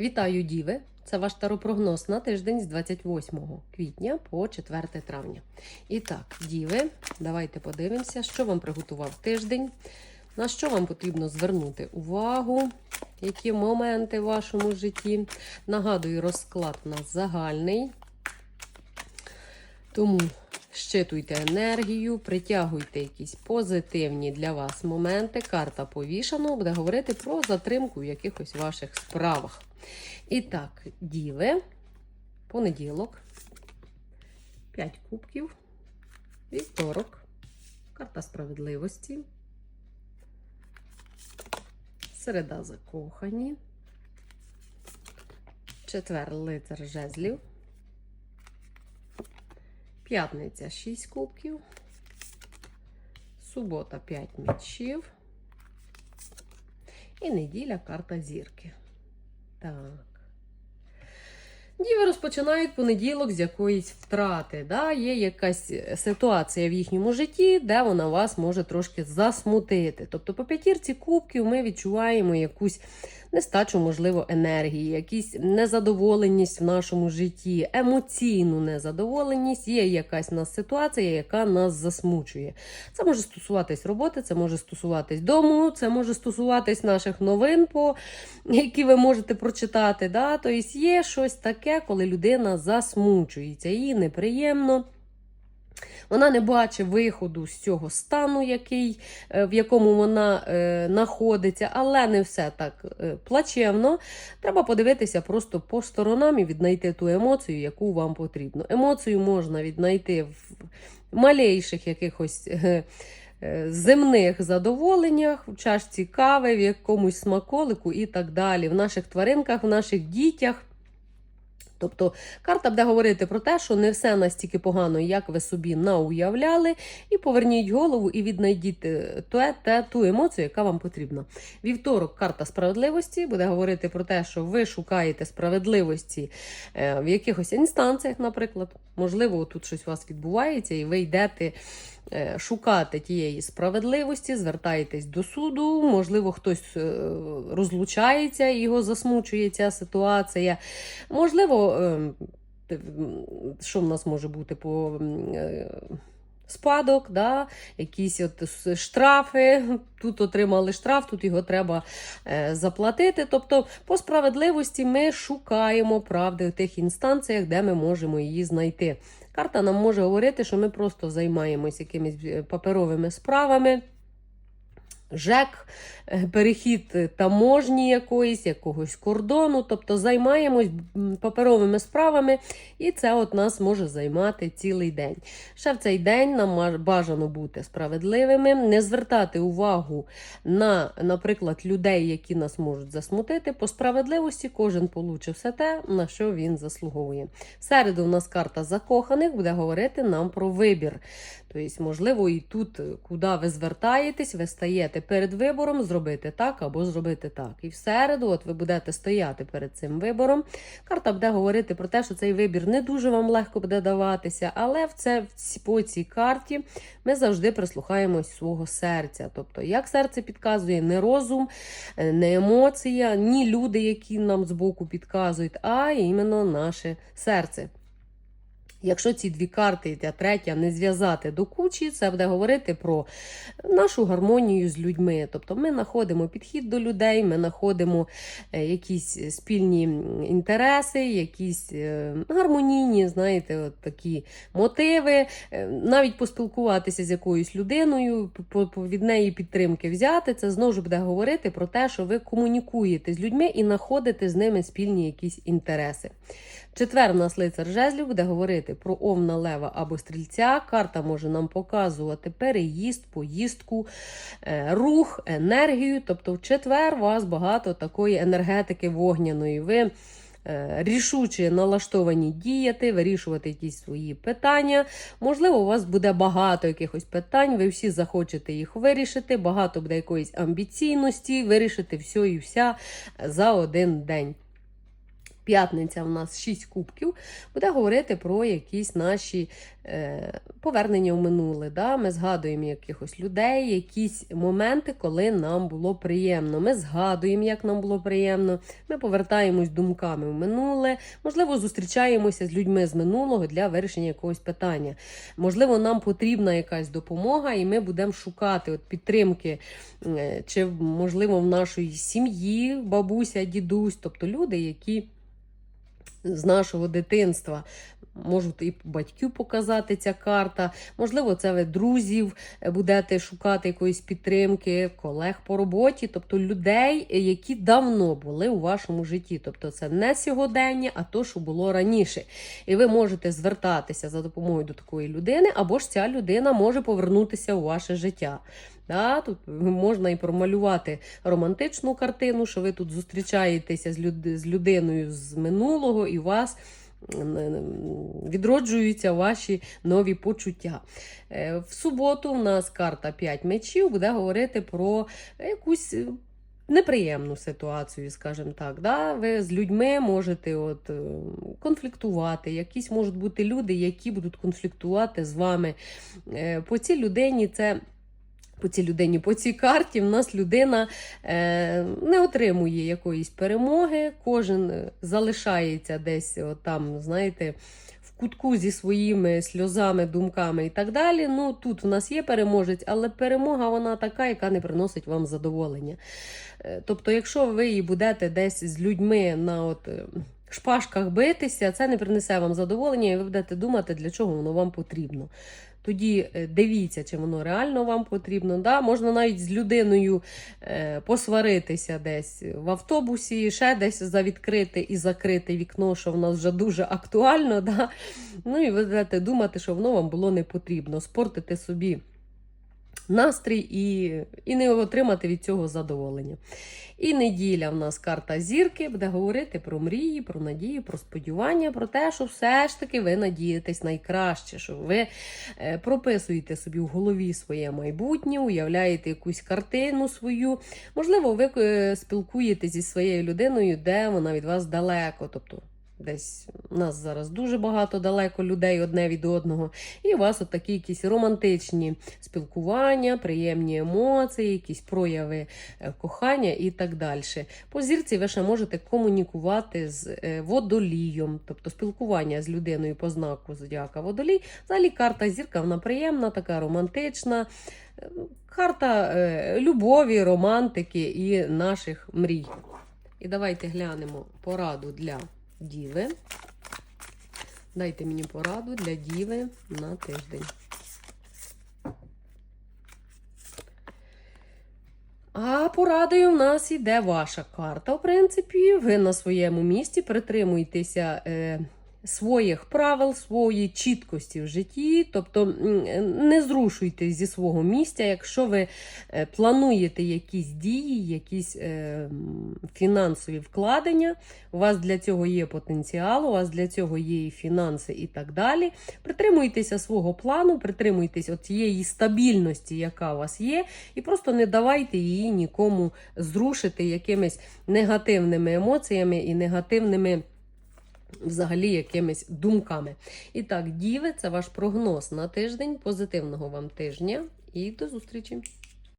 Вітаю, Діви! Це ваш таропрогноз на тиждень з 28 квітня по 4 травня. І так, Діви, давайте подивимося, що вам приготував тиждень, на що вам потрібно звернути увагу, які моменти в вашому житті. Нагадую, розклад у нас загальний. Тому щитуйте енергію, притягуйте якісь позитивні для вас моменти. Карта повішана буде говорити про затримку в якихось ваших справах. І так, діви, понеділок, 5 кубків, вівторок, карта справедливості, середа закохані, четвер лицар жезлів. П'ятниця 6 кубків. Субота 5 м'ячів. І неділя карта зірки. Так. Діви розпочинають понеділок з якоїсь втрати. Да? Є якась ситуація в їхньому житті, де вона вас може трошки засмутити. Тобто, по п'ятірці кубків ми відчуваємо якусь нестачу, можливо, енергії, якісь незадоволеність в нашому житті, емоційну незадоволеність. Є якась у нас ситуація, яка нас засмучує. Це може стосуватись роботи, це може стосуватись дому, це може стосуватись наших новин, по, які ви можете прочитати. Да? Тобто є щось таке, коли людина засмучується, їй неприємно. Вона не бачить виходу з цього стану, який, е, в якому вона е, знаходиться, але не все так е, плачевно. Треба подивитися просто по сторонам і віднайти ту емоцію, яку вам потрібно. Емоцію можна віднайти в малейших якихось. е, е, Земних задоволеннях, в чашці кави, в якомусь смаколику і так далі, в наших тваринках, в наших дітях. Тобто карта буде говорити про те, що не все настільки погано, як ви собі науявляли, і поверніть голову і віднайдіть е, те, те, ту емоцію, яка вам потрібна. Вівторок, карта справедливості буде говорити про те, що ви шукаєте справедливості е, в якихось інстанціях, наприклад. Можливо, тут щось у вас відбувається, і ви йдете. Е, Шукати тієї справедливості, звертаєтесь до суду, можливо, хтось е, розлучається, його засмучує ця ситуація. Можливо, м, що в нас може бути по е, спадок, да? якісь от штрафи. Тут отримали штраф, тут його треба е, заплатити. Тобто, по справедливості ми шукаємо правди в тих інстанціях, де ми можемо її знайти. Карта нам може говорити, що ми просто займаємось якимись е, паперовими справами. ЖЕК, е, перехід таможні якоїсь, якогось кордону, тобто займаємось паперовими справами, і це от нас може займати цілий день. Ще в цей день нам бажано бути справедливими, не звертати увагу на, наприклад, людей, які нас можуть засмутити. По справедливості кожен получив все те, на що він заслуговує. В середу у нас карта закоханих буде говорити нам про вибір. Тобто, можливо, і тут, е, куди ви звертаєтесь, ви стаєте перед вибором зробити так або зробити так. І в середу, от ви будете стояти перед цим вибором. Карта буде говорити про те, що цей вибір не дуже вам легко буде даватися, але в це, по цій карті ми завжди прислухаємось свого серця. Тобто, як серце підказує, не розум, е, не емоція, ні люди, які нам збоку підказують, а іменно наше серце. Якщо ці дві карти, та третя не зв'язати до кучі, це буде говорити про нашу гармонію з людьми. Тобто ми знаходимо підхід до людей, ми знаходимо е, якісь спільні інтереси, якісь е, гармонійні, знаєте, от такі мотиви, Е, навіть поспілкуватися з якоюсь людиною, від неї підтримки взяти. Це знову ж буде говорити про те, що ви комунікуєте з людьми і знаходите з ними спільні якісь інтереси. Четвер у нас лицар жезлів буде говорити про овна лева або стрільця. Карта може нам показувати переїзд, поїздку, е, рух, енергію. Тобто, в четвер у вас багато такої енергетики вогняної. Ви е, рішуче налаштовані діяти, вирішувати якісь свої питання. Можливо, у вас буде багато якихось питань, ви всі захочете їх вирішити, багато буде якоїсь амбіційності, вирішити все і вся за один день. П'ятниця у нас 6 кубків, буде говорити про якісь наші е, повернення в минуле. Да? Ми згадуємо якихось людей, якісь моменти, коли нам було приємно. Ми згадуємо, як нам було приємно. Ми повертаємось думками в минуле. Можливо, зустрічаємося з людьми з минулого для вирішення якогось питання. Можливо, нам потрібна якась допомога, і ми будемо шукати от підтримки, е, чи можливо в нашої сім'ї, бабуся, дідусь, тобто люди, які з нашого дитинства. Можуть і батьків показати ця карта. Можливо, це ви друзів е, будете шукати якоїсь підтримки, колег по роботі, тобто людей, е, які давно були у вашому житті. Тобто це не сьогодення, а то, що було раніше. І ви можете звертатися за допомогою до такої людини, або ж ця людина може повернутися у ваше життя. Да, тут можна і промалювати романтичну картину, що ви тут зустрічаєтеся з, люд... з людиною з минулого, і у вас відроджуються ваші нові почуття. Е, В суботу в нас карта 5 мечів буде говорити про якусь. Неприємну ситуацію, скажімо так. Да? Ви з людьми можете от, е, конфліктувати. Якісь можуть бути люди, які будуть конфліктувати з вами. Е, По цій людині це по цій людині, по цій карті, в нас людина е, не отримує якоїсь перемоги, кожен е, залишається десь от там, знаєте, в кутку зі своїми сльозами, думками і так далі. Ну, тут в нас є переможець, але перемога вона така, яка не приносить вам задоволення. Е, тобто, якщо ви і будете десь з людьми на от. е, Шпажках битися, це не принесе вам задоволення, і ви будете думати, для чого воно вам потрібно. Тоді е, дивіться, чи воно реально вам потрібно. Да? Можна навіть з людиною е, посваритися десь в автобусі, ще десь за відкрите і закрите вікно, що в нас вже дуже актуально. Да? Ну і ви будете думати, що воно вам було не потрібно. Спортити собі настрій і, і не отримати від цього задоволення. І неділя в нас карта зірки буде говорити про мрії, про надії, про сподівання, про те, що все ж таки ви надієтесь найкраще, що ви е, прописуєте собі в голові своє майбутнє, уявляєте якусь картину свою. Можливо, ви е, спілкуєтесь зі своєю людиною, де вона від вас далеко. тобто Десь у нас зараз дуже багато далеко людей одне від одного, і у вас от такі якісь романтичні спілкування, приємні емоції, якісь прояви е, кохання і так далі. По зірці ви ще можете комунікувати з е, водолієм, тобто спілкування з людиною по знаку зодіака водолій. Взагалі карта зірка вона приємна, така романтична. Е, Карта любові, романтики і наших мрій. І давайте глянемо пораду для діви. Дайте мені пораду для діви на тиждень. А порадою в нас іде ваша карта. В принципі, ви на своєму місці притримуйтеся. е, своїх правил, своєї чіткості в житті. Тобто не зрушуйте зі свого місця, якщо ви е, плануєте якісь дії, якісь е, фінансові вкладення. У вас для цього є потенціал, у вас для цього є і фінанси і так далі. Притримуйтеся свого плану, притримуйтеся цієї стабільності, яка у вас є, і просто не давайте її нікому зрушити якимись негативними емоціями і негативними. Взагалі, якимись думками. І так, діви, це ваш прогноз на тиждень. Позитивного вам тижня і до зустрічі!